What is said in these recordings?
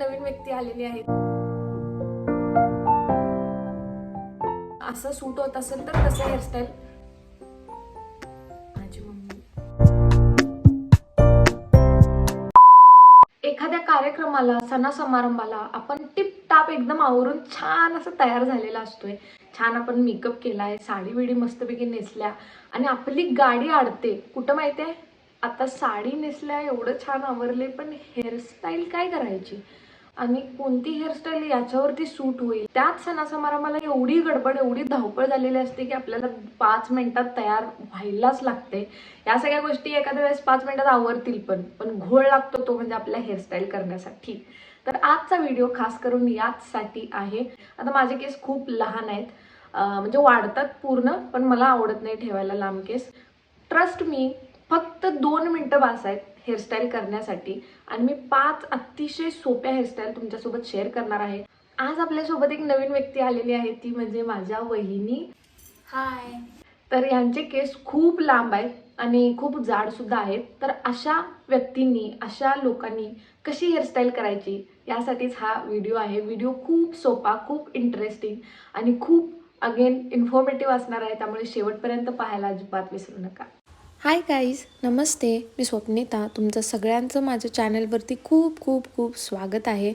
नवीन व्यक्ती आलेली आहे असं सूट होत असेल तर तसं हेअरस्टाईल माझी मम्मी. एखाद्या कार्यक्रमाला सणा समारंभाला आपण टिप टाप एकदम आवरून छान असं तयार झालेला असतोय. छान आपण मेकअप केलाय साडी बिडी मस्तपैकी नेसल्या आणि आपली गाडी आडते. कुठं माहिती आहे आता साडी नेसल्या एवढं छान आवरले पण हेअरस्टाईल काय करायची? आणि कोणती हेअरस्टाईल याच्यावरती सूट होईल. त्याच सणासमारंभाला एवढी गडबड एवढी धावपळ झालेली असते की आपल्याला पाच मिनिटात तयार व्हायलाच लागते. या सगळ्या गोष्टी एखाद्या वेळेस पाच मिनिटात आवरतील पण पण घोळ लागतो तो म्हणजे आपल्या हेअरस्टाईल करण्यासाठी. तर आजचा व्हिडिओ खास करून याचसाठी आहे. आता माझे केस खूप लहान आहेत. म्हणजे वाढतात पूर्ण पण मला आवडत नाही ठेवायला लांब केस. ट्रस्ट मी फक्त दोन मिनटं बास आहेत हेअरस्टाईल करण्यासाठी आणि मी पाच अतिशय सोप्या हेअरस्टाईल तुमच्यासोबत शेअर करणार आहे. आज आपल्यासोबत एक नवीन व्यक्ती आलेली आहे ती म्हणजे माझ्या वहिनी. हाय तर यांचे केस खूप लांब आहेत आणि खूप जाड सुद्धा आहेत. तर अशा व्यक्तींनी अशा लोकांनी कशी हेअरस्टाईल करायची यासाठीच हा व्हिडिओ आहे. व्हिडिओ खूप सोपा खूप इंटरेस्टिंग आणि खूप अगेन इन्फॉर्मेटिव्ह असणार आहे. त्यामुळे शेवटपर्यंत पाहायला अजिबात विसरू नका. हाय गाईज नमस्ते. मी स्वप्निता. तुमचं सगळ्यांचं माझ्या चॅनलवरती खूप खूप खूप स्वागत आहे.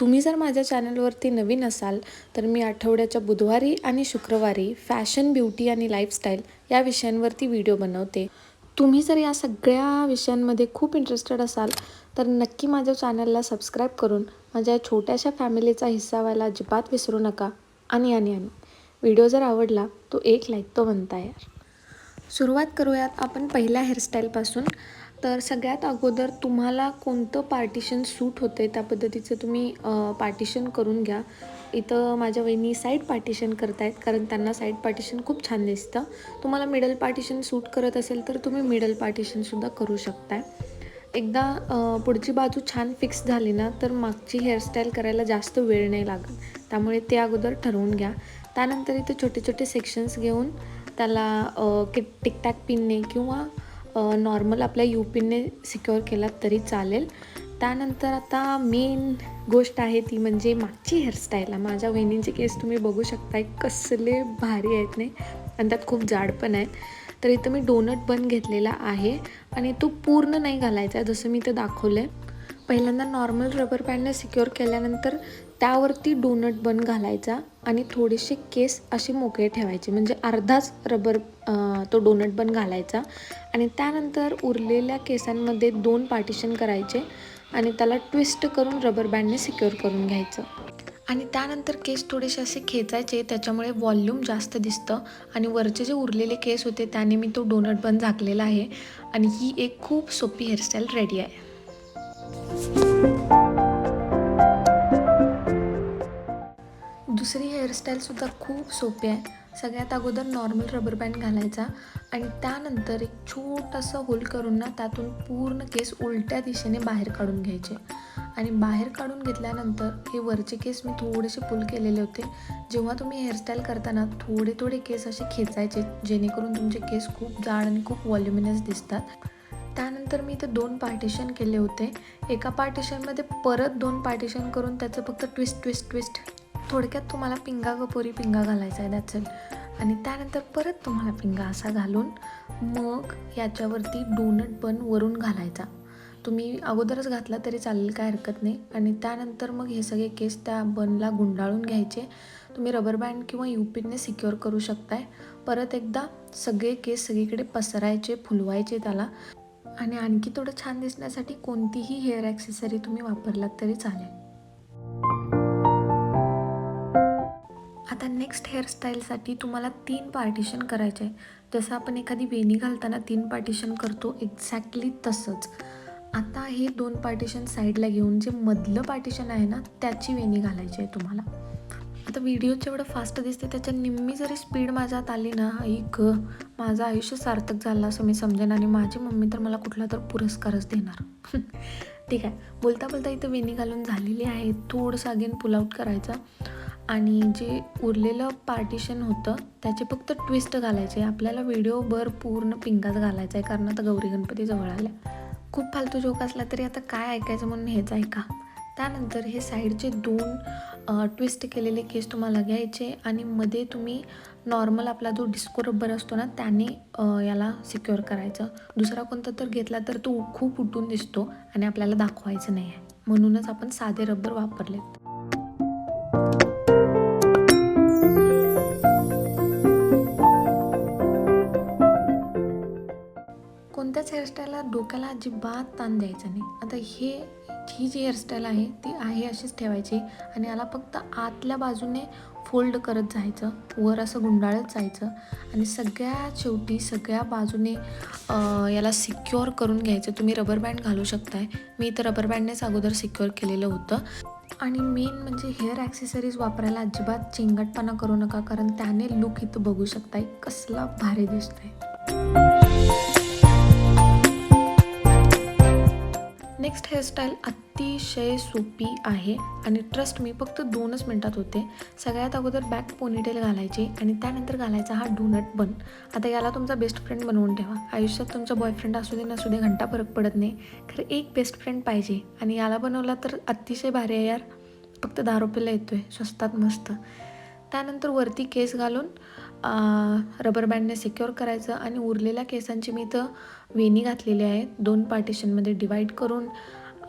तुम्ही जर माझ्या चॅनलवरती नवीन असाल तर मी आठवड्याच्या बुधवारी आणि शुक्रवारी फॅशन ब्युटी आणि लाईफस्टाईल या विषयांवरती व्हिडिओ बनवते. तुम्ही जर या सगळ्या विषयांमध्ये खूप इंटरेस्टेड असाल तर नक्की माझ्या चॅनलला सबस्क्राईब करून माझ्या छोट्याशा फॅमिलीचा हिस्सा व्हायला अजिबात विसरू नका. आणि आणि आणि. व्हिडिओ जर आवडला तो एक लाईक तो म्हणता यार. सुरुवात करूयात आपण पहिल्या हेअरस्टाईलपासून तर सगळ्यात अगोदर तुम्हाला कोणतं पार्टिशन सूट होते त्या पद्धतीचं तुम्ही पार्टिशन करून घ्या. इथं माझ्या वहिनी साईड पार्टिशन करतायत कारण त्यांना साईड पार्टिशन खूप छान दिसतं. तुम्हाला मिडल पार्टिशन सूट करत असेल तर तुम्ही मिडल पार्टिशनसुद्धा करू शकताय. एकदा पुढची बाजू छान फिक्स झाली ना तर मागची हेअरस्टाईल करायला जास्त वेळ नाही लागत. त्यामुळे ते अगोदर ठरवून घ्या. त्यानंतर इथे छोटे छोटे सेक्शन्स घेऊन त्याला कि टिकटॅक पिनने किंवा नॉर्मल आपल्या यू पिनने सिक्युअर केला तरी चालेल. त्यानंतर आता मेन गोष्ट आहे ती म्हणजे मागची हेअरस्टाईल आहे माझ्या वहिनींचे केस तुम्ही बघू शकताय कसले भारी आहेत नाही आणि त्यात खूप जाड पण आहेत. तर इथं मी डोनट बन घेतलेला आहे आणि तो पूर्ण नाही घालायचा आहे जसं मी ते दाखवलं आहे पहिल्यांदा नॉर्मल रबर बँडने सिक्युअर केल्यानंतर त्यावरती डोनट बन घालायचा आणि थोडेसे केस असे मोकळे ठेवायचे. म्हणजे अर्धाच रबर तो डोनट बन घालायचा आणि त्यानंतर उरलेल्या केसांमध्ये दोन पार्टिशन करायचे आणि त्याला ट्विस्ट करून रबर बँडने सिक्युअर करून घ्यायचं. आणि त्यानंतर केस थोडेसे असे खेचायचे त्याच्यामुळे वॉल्यूम जास्त दिसतं आणि वरचे जे उरलेले केस होते त्याने मी तो डोनट बन झाकलेला आहे आणि ही एक खूप सोपी हेअरस्टाईल रेडी आहे. दुसरी हेअरस्टाईलसुद्धा खूप सोपी आहे. सगळ्यात अगोदर नॉर्मल रबर बँड घालायचा आणि त्यानंतर एक छोटंसं होल करून ना त्यातून पूर्ण केस उलट्या दिशेने बाहेर काढून घ्यायचे. आणि बाहेर काढून घेतल्यानंतर हे वरचे केस मी थोडेसे पुल केलेले होते. जेव्हा तुम्ही हेअरस्टाईल करताना थोडे थोडे केस असे खेचायचे जेणेकरून तुमचे केस खूप जाड आणि खूप व्हॉल्युमिनस दिसतात. त्यानंतर मी इथे दोन पार्टिशन केले होते. एका पार्टिशनमध्ये परत दोन पार्टिशन करून त्याचं फक्त ट्विस्ट ट्विस्ट ट्विस्ट थोडक्यात तुम्हाला पिंगा कपोरी पिंगा घालायचा आहे त्याचं आणि त्यानंतर परत तुम्हाला पिंगा असा घालून मग याच्यावरती डोनट बन वरून घालायचा. तुम्ही अगोदरच घातला तरी चालेल काय हरकत नाही. आणि त्यानंतर मग हे सगळे केस त्या बनला गुंडाळून घ्यायचे. तुम्ही रबर बँड किंवा युपिनने सिक्युअर करू शकताय. परत एकदा सगळे केस सगळीकडे पसरायचे फुलवायचे त्याला. आणि आणखी थोडं छान दिसण्यासाठी कोणतीही हेअर ॲक्सेसरी तुम्ही वापरलात तरी चालेल. आता नेक्स्ट हेअरस्टाईलसाठी तुम्हाला तीन पार्टिशन करायचे आहे जसं आपण एखादी वेणी घालताना तीन पार्टिशन करतो एक्झॅक्टली तसंच. आता हे दोन पार्टिशन साईडला घेऊन जे मधलं पार्टिशन आहे ना त्याची वेणी घालायची आहे तुम्हाला. आता व्हिडिओ जेवढं फास्ट दिसते त्याच्या निम्मी जरी स्पीड माझ्यात आली ना आई ग माझं आयुष्य सार्थक झालं असं मी समजेन आणि माझी मम्मी तर मला कुठला तर पुरस्कारच देणार. ठीक आहे. बोलता बोलता इथं वेणी घालून झालेली आहे थोडंसं अगेन पुलआउट करायचा. आणि जे उरलेलं पार्टिशन होतं त्याचे फक्त ट्विस्ट घालायचे. आपल्याला व्हिडिओभर पूर्ण पिंगाच घालायचा आहे कारण आता गौरी गणपती जवळ आल्या. खूप फालतू जोक असला तरी आता काय ऐकायचं म्हणून हेच ऐका. त्यानंतर हे साईडचे दोन ट्विस्ट केलेले केस तुम्हाला घ्यायचे आणि मध्ये तुम्ही नॉर्मल आपला जो डिस्को रब्बर असतो ना त्याने याला सिक्युअर करायचं. दुसरा कोणता तर घेतला तर तो खूप उठून दिसतो आणि आपल्याला दाखवायचं नाही आहे म्हणूनच आपण साधे रब्बर वापरलेत. हेअरस्टाईलला डोक्याला अजिबात ताण द्यायचा नाही. आता हे ही जी हेअरस्टाईल आहे ती आहे अशीच ठेवायची आणि याला फक्त आतल्या बाजूने फोल्ड करत जायचं. वर असं गुंडाळत जायचं आणि सगळ्या शेवटी सगळ्या बाजूने याला सिक्युअर करून घ्यायचं. तुम्ही रबर बँड घालू शकताय. मी इथं रबर बँडनेच अगोदर सिक्युअर केलेलं होतं. आणि मेन म्हणजे हेअर ॲक्सेसरीज वापरायला अजिबात चिंगटपणा करू नका कारण त्याने लुक इथं बघू शकताय कसला भारी दिसतंय. नेक्स्ट हेअरस्टाईल अतिशय सोपी आहे आणि ट्रस्ट मी फक्त दोनच मिनटात होते. सगळ्यात अगोदर बॅक पोनीटेल घालायची आणि त्यानंतर घालायचा हा डोनट बन आता याला तुमचा बेस्ट फ्रेंड बनवून ठेवा. आयुष्यात तुमचा बॉयफ्रेंड असू दे नसू दे घंटा फरक पडत नाही. खरं एक बेस्ट फ्रेंड पाहिजे. आणि याला बनवला तर अतिशय भारी आहे यार. फक्त दहा रुपयाला येतोय. स्वस्तात मस्त. त्यानंतर वरती केस घालून रबर बँडने सिक्युअर करायचं आणि उरलेल्या केसांची मी इथं वेणी घातलेली आहे. दोन पार्टिशनमध्ये डिवाईड करून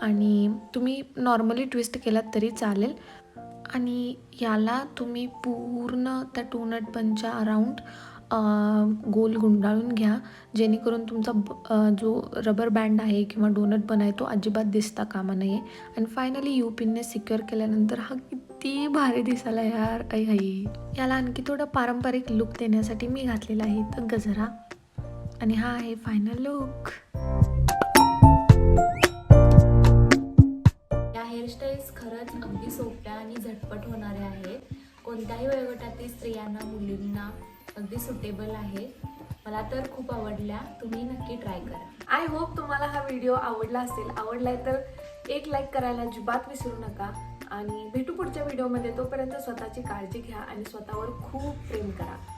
आणि तुम्ही नॉर्मली ट्विस्ट केलात तरी चालेल. आणि याला तुम्ही पूर्ण त्या टू नट पंचा अराउंड गोल गुंडाळून घ्या. जेणेकरून तुमचा जो रबर बँड आहे किंवा डोनट बन आहे तो अजिबात दिसता कामा नये. आणि फायनली यू पिनने सिक्युअर केल्यानंतर हा किती भारी दिसायला यार. ऐ आई. याला आणखी थोडं पारंपरिक लुक देण्यासाठी मी घातलेला आहे. तर गजरा आणि हा आहे फायनल लुक या हेअरस्टाईल्स खरंच अगदी सोप्या आणि झटपट होणाऱ्या आहेत. कोणत्याही वयोगटातील स्त्रियांना मुलींना अगदी सुटेबल आहेत मला तर खूप आवडल्या. तुम्ही नक्की ट्राय करा. आय होप तुम्हाला हा व्हिडिओ आवडला असेल. आवडलाय तर एक लाईक करायला अजिबात विसरू नका. आणि भेटू पुढच्या व्हिडिओमध्ये तोपर्यंत स्वतःची काळजी घ्या आणि स्वतःवर खूप प्रेम करा.